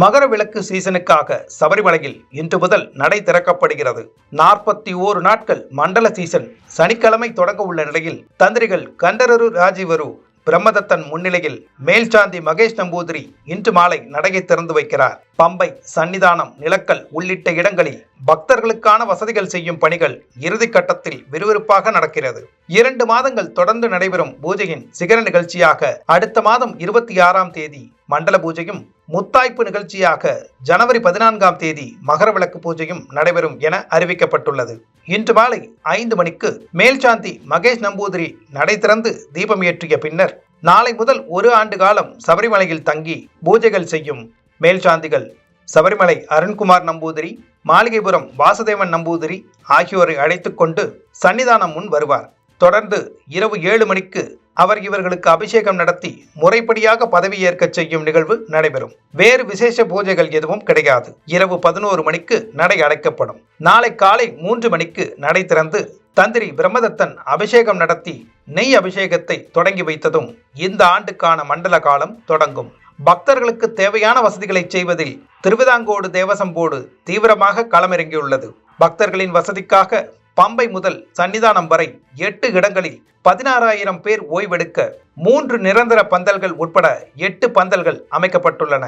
மகர விளக்கு சீசனுக்காக சபரிமலையில் இன்று முதல் நடை திறக்கப்படுகிறது. நாற்பத்தி ஓரு நாட்கள் மண்டல சீசன் சனிக்கிழமை தொடங்க உள்ள நிலையில் தந்திரிகள் கண்டரரு ராஜீவரு பிரம்மதத்தன் முன்னிலையில் மேல்சாந்தி மகேஷ் நம்பூதிரி இன்று மாலை நடையை திறந்து வைக்கிறார். பம்பை சன்னிதானம் நிலக்கல் உள்ளிட்ட இடங்களில் பக்தர்களுக்கான வசதிகள் செய்யும் பணிகள் இறுதி கட்டத்தில் விறுவிறுப்பாக நடக்கிறது. இரண்டு மாதங்கள் தொடர்ந்து நடைபெறும் பூஜையின் சிகர நிகழ்ச்சியாக அடுத்த மாதம் இருபத்தி ஆறாம் தேதி மண்டல பூஜையும் முத்தாய்ப்பு நிகழ்ச்சியாக ஜனவரி பதினான்காம் தேதி மகர விளக்கு பூஜையும் நடைபெறும் என அறிவிக்கப்பட்டுள்ளது. இன்று மாலை ஐந்து மணிக்கு மேல்சாந்தி மகேஷ் நம்பூதிரி நடை திறந்து தீபம் ஏற்றிய பின்னர் நாளை முதல் ஒரு ஆண்டு காலம் சபரிமலையில் தங்கி பூஜைகள் செய்யும் மேல்சாந்திகள். சபரிமலை அருண்குமார் நம்பூதிரி மாளிகைபுரம் வாசுதேவன் நம்பூதிரி ஆகியோரை அழைத்துக்கொண்டு சன்னிதானம் முன் வருவார். தொடர்ந்து இரவு ஏழு மணிக்கு அவர் இவர்களுக்கு அபிஷேகம் நடத்தி முறைப்படியாக பதவியேற்க செய்யும் நிகழ்வு நடைபெறும். வேறு விசேஷ பூஜைகள் எதுவும் கிடையாது. இரவு பதினோரு மணிக்கு நடை அடைக்கப்படும். நாளை காலை மூன்று மணிக்கு நடை திறந்து தந்திரி பிரம்மதத்தன் அபிஷேகம் நடத்தி நெய் அபிஷேகத்தை தொடங்கி வைத்ததும் இந்த ஆண்டுக்கான மண்டல காலம் தொடங்கும். பக்தர்களுக்கு தேவையான வசதிகளை செய்வதில் திருவிதாங்கோடு தேவசம்போடு தீவிரமாக களமிறங்கியுள்ளது. பக்தர்களின் வசதிக்காக பம்பை முதல் சன்னிதானம் வரை எட்டு இடங்களில் பதினாறாயிரம் பேர் ஓய்வெடுக்க மூன்று நிரந்தர பந்தல்கள் உட்பட எட்டு பந்தல்கள் அமைக்கப்பட்டுள்ளன.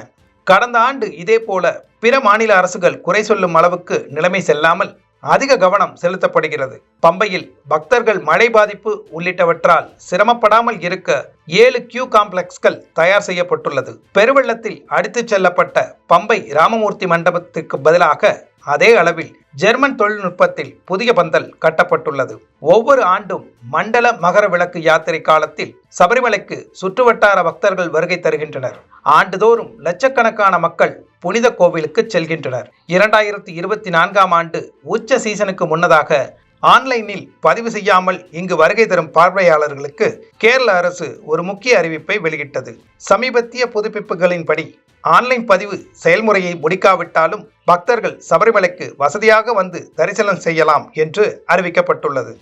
கடந்த ஆண்டு இதேபோல பிற மாநில அரசுகள் குறை சொல்லும் அளவுக்கு நிலைமை செல்லாமல் அதிக கவனம் செலுத்தப்படுகிறது. பம்பையில் பக்தர்கள் மழை பாதிப்பு உள்ளிட்டவற்றால் சிரமப்படாமல் இருக்க ஏழு கியூ காம்ப்ளெக்ஸ்கள் தயார் செய்யப்பட்டுள்ளது. பெருவெள்ளத்தில் அடித்துச் செல்லப்பட்ட பம்பை ராமமூர்த்தி மண்டபத்துக்கு பதிலாக அதே அளவில் ஜெர்மன் தொழில்நுட்பத்தில் புதிய பந்தல் கட்டப்பட்டுள்ளது. ஒவ்வொரு ஆண்டும் மண்டல மகர விளக்கு யாத்திரை காலத்தில் சபரிமலைக்கு சுற்றுவட்டார பக்தர்கள் வருகை தருகின்றனர். ஆண்டுதோறும் லட்சக்கணக்கான மக்கள் புனித கோவிலுக்கு செல்கின்றனர். இரண்டாயிரத்தி இருபத்தி நான்காம் ஆண்டு உச்ச சீசனுக்கு முன்னதாக ஆன்லைனில் பதிவு செய்யாமல் இங்கு வருகை தரும் பார்வையாளர்களுக்கு கேரள அரசு ஒரு முக்கிய அறிவிப்பை வெளியிட்டது. சமீபத்திய புதுப்பிப்புகளின்படி ஆன்லைன் பதிவு செயல்முறையை முடிக்காவிட்டாலும் பக்தர்கள் சபரிமலைக்கு வசதியாக வந்து தரிசனம் செய்யலாம் என்று அறிவிக்கப்பட்டுள்ளது.